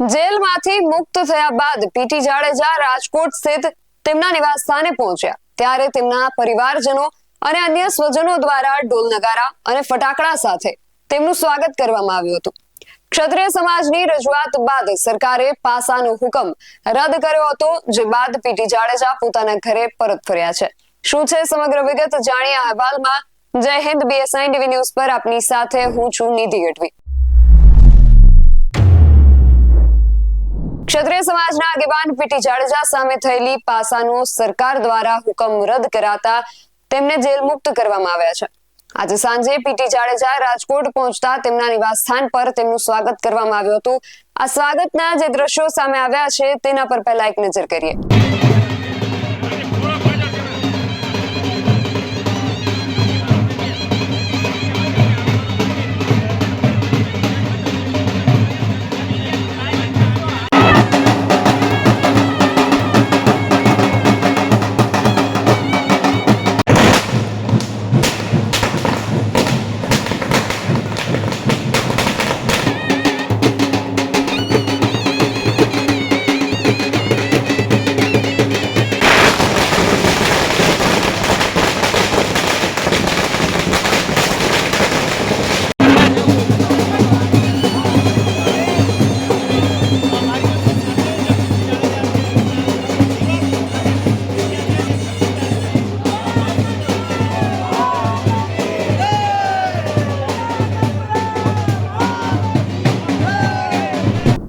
જેલમાંથી મુક્ત થયા બાદ પીટી જાડેજા રાજકોટ સ્થિત તેમના નિવાસ સ્થાને પહોંચ્યા. ત્યારે તેમના પરિવારજનો અને અન્ય સ્વજનો દ્વારા ઢોલ નગારા અને ફટાકડા સાથે તેમનું સ્વાગત કરવામાં આવ્યું હતું. ક્ષત્રિય સમાજની રજૂઆત બાદ સરકારે પાસાનો હુકમ રદ કર્યો હતો, જે બાદ પીટી જાડેજા પોતાના ઘરે પરત ફર્યા છે. શું છે સમગ્ર વિગત? જાણીએ અહેવાલમાં. જય હિન્દ બીએસઆઈ ટીવી ન્યૂઝ પર આપની સાથે હું છું નિધિ ગઢવી. ક્ષત્રિય સમાજના આગેવાન પીટી જાડેજા સામે થયેલી પાસાનો સરકાર દ્વારા હુકમ રદ કરાતા તેમને જેલ મુક્ત કરવામાં આવ્યા છે. આજે સાંજે પીટી જાડેજા રાજકોટ પહોંચતા તેમના નિવાસ સ્થાન પર તેમનું સ્વાગત કરવામાં આવ્યું હતું. આ સ્વાગતના જે દ્રશ્યો સામે આવ્યા છે, તેના પર પહેલા એક નજર કરીએ.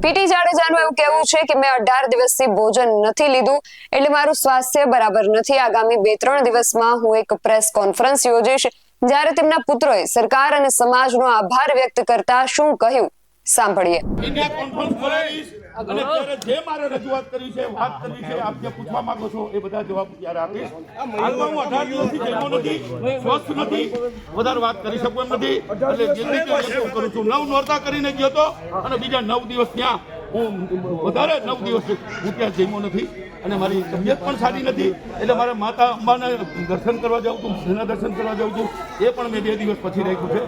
પીટી જાડેજાનું એવું કહેવું છે કે મેં અઢાર દિવસથી ભોજન નથી લીધું એટલે મારું સ્વાસ્થ્ય બરાબર નથી. આગામી બે ત્રણ દિવસમાં હું એક પ્રેસ કોન્ફરન્સ યોજીશ જ્યારે તેમના પુત્રોએ સરકાર અને સમાજનો આભાર વ્યક્ત કરતા શું કહ્યું? સાંભળીએ. મીડિયા કોન્ફરન્સ બોલાવીશ અને ત્યારે જે મારે રજૂઆત કરી છે વાત કરી છે આપ જે પૂછવા માંગો છો એ બધા જવાબ ત્યારે આપીશ. હાલમાં હું અઢાર દિવસથી જમ્યો નથી સ્વસ્થ નથી વધારે વાત કરી શકું એમ નથી. એટલે જે રીતે કરું છું. નવ નોરતા કરીને ગયો હતો અને બીજા નવ દિવસ ત્યાં હું વધારે નવ દિવસ હું ત્યાં જમ્યો નથી અને મારી તબિયત પણ સારી નથી. એટલે મારે માતા અંબાના દર્શન કરવા જાઉં છું એના દર્શન કરવા જાઉં છું. એ પણ મેં બે દિવસ પછી રાખ્યું છે.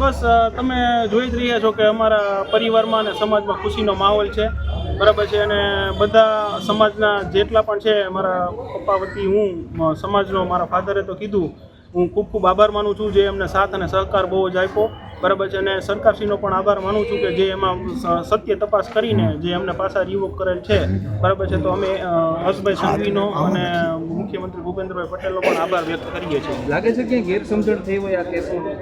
બસ તમે જોઈ જ રહ્યા છો કે અમારા પરિવારમાં અને સમાજમાં ખુશીનો માહોલ છે. બરાબર છે અને બધા સમાજના જેટલા પણ છે મારા પપ્પા વતી હું સમાજનો મારા ફાધરે તો કીધું હું ખૂબ ખૂબ આભાર માનું છું જે એમને સાથ અને સહકાર બહુ જ આપ્યો. બરાબર છે. અને સરકારશ્રીનો પણ આભાર માનું છું કે જે એમાં સત્ય તપાસ કરીને જે એમને પાછા રિવોક કરેલ છે. બરાબર છે. તો અમે હર્ષભાઈ સંઘવીનો અને મુખ્યમંત્રી ભૂપેન્દ્રભાઈ પટેલનો પણ આભાર વ્યક્ત કરીએ છીએ. લાગે છે કે ગેરસમજણ થઈ હોય આ કેસમાં?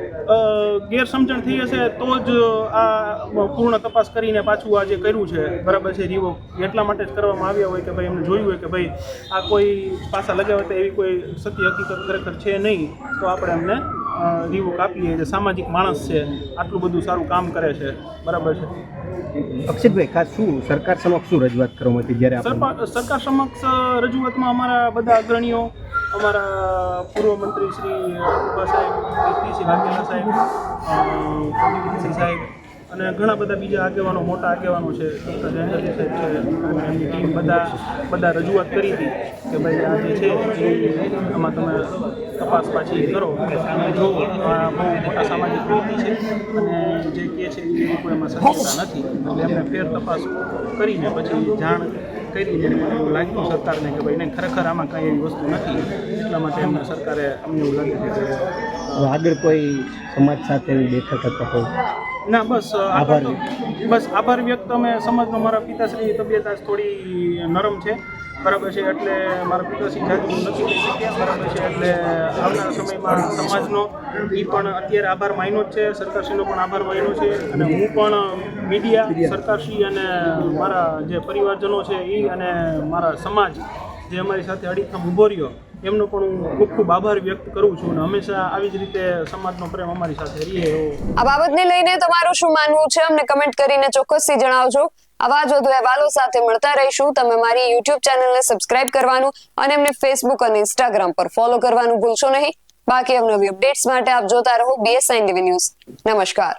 ગેરસમજણ થઈ હશે તો જ આ પૂર્ણ તપાસ કરીને પાછું આ જે કર્યું છે બરાબર છે રિવોક એટલા માટે જ કરવામાં આવ્યા હોય કે ભાઈ એમને જોયું હોય કે ભાઈ આ કોઈ પાછા લગાવે તો એવી કોઈ સત્ય હકીકત ખરેખર છે નહીં તો આપણે એમને રીવોક કાપીએ જે સામાજિક માણસ છે આટલું બધું સારું કામ કરે છે. બરાબર છે. અક્ષિતભાઈ ખાસ શું સરકાર સમક્ષ શું રજૂઆત કરવામાં હતી જ્યારે સરકાર સમક્ષ રજૂઆતમાં અમારા બધા અગ્રણીઓ અમારા પૂર્વ મંત્રી શ્રી સાહેબ કીર્તિસિંહ વાઘેલા સાહેબ સાહેબ અને ઘણા બધા બીજા આગેવાનો, મોટા આગેવાનો છે, ડૉક્ટર બધા બધા રજૂઆત કરી હતી કે ભાઈ આ જે છે, આમાં તમે તપાસ પાછી કરો. જો આ બહુ મોટા સામાજિક વ્યક્તિ છે અને જે કહે છે એ કોઈ એમાં સત્યતા નથી. એટલે એમને ફેર તપાસ કરીને પછી જાણ કરી જેને મને એવું લાગ્યું સરકારને કે ભાઈ નહીં, ખરેખર આમાં કાંઈ એવી વસ્તુ નથી. એટલા માટે એમને સરકારે અમને એવું લાગ્યું કે આગળ કોઈ સમાજ સાથે એવી બેઠક કોઈ ના બસ આભાર. બસ આભાર વ્યક્ત. અમે સમાજમાં મારા પિતાશ્રી તબિયત આજ થોડી નરમ છે. બરાબર છે એટલે મારા પિતાશ્રી જાતનું નથી થઈ શક્યા. બરાબર છે એટલે આવનારા સમયમાં સમાજનો એ પણ અત્યારે આભાર માન્યો જ છે. સરકારશ્રીનો પણ આભાર માન્યો છે. અને હું પણ મીડિયા સરકારશ્રી અને મારા જે પરિવારજનો છે એ અને મારા સમાજ જે અમારી સાથે અડીખમ ઊભો રહ્યો એમનો પણ હું ખૂબ ખૂબ આભાર વ્યક્ત કરું છું અને હંમેશા આવી જ રીતે સમાજનો પ્રેમ અમારી સાથે રહીએ આ બાબતને લઈને તમારું શું માનવું છે? અમને કમેન્ટ કરીને ચોક્કસથી જણાવજો. આવા જ વધુ અહેવાલો સાથે મળતા રહીશું. તમે મારી યુટ્યુબ ચેનલને સબસ્ક્રાઇબ કરવાનું અને એમને ફેસબુક અને ઇન્સ્ટાગ્રામ પર ફોલો કરવાનું ભૂલશો નહીં. બાકી અવનવી અપડેટ્સ માટે આપ જોતા રહો બીએસઆઈ ટીવી ન્યૂઝ નમસ્કાર.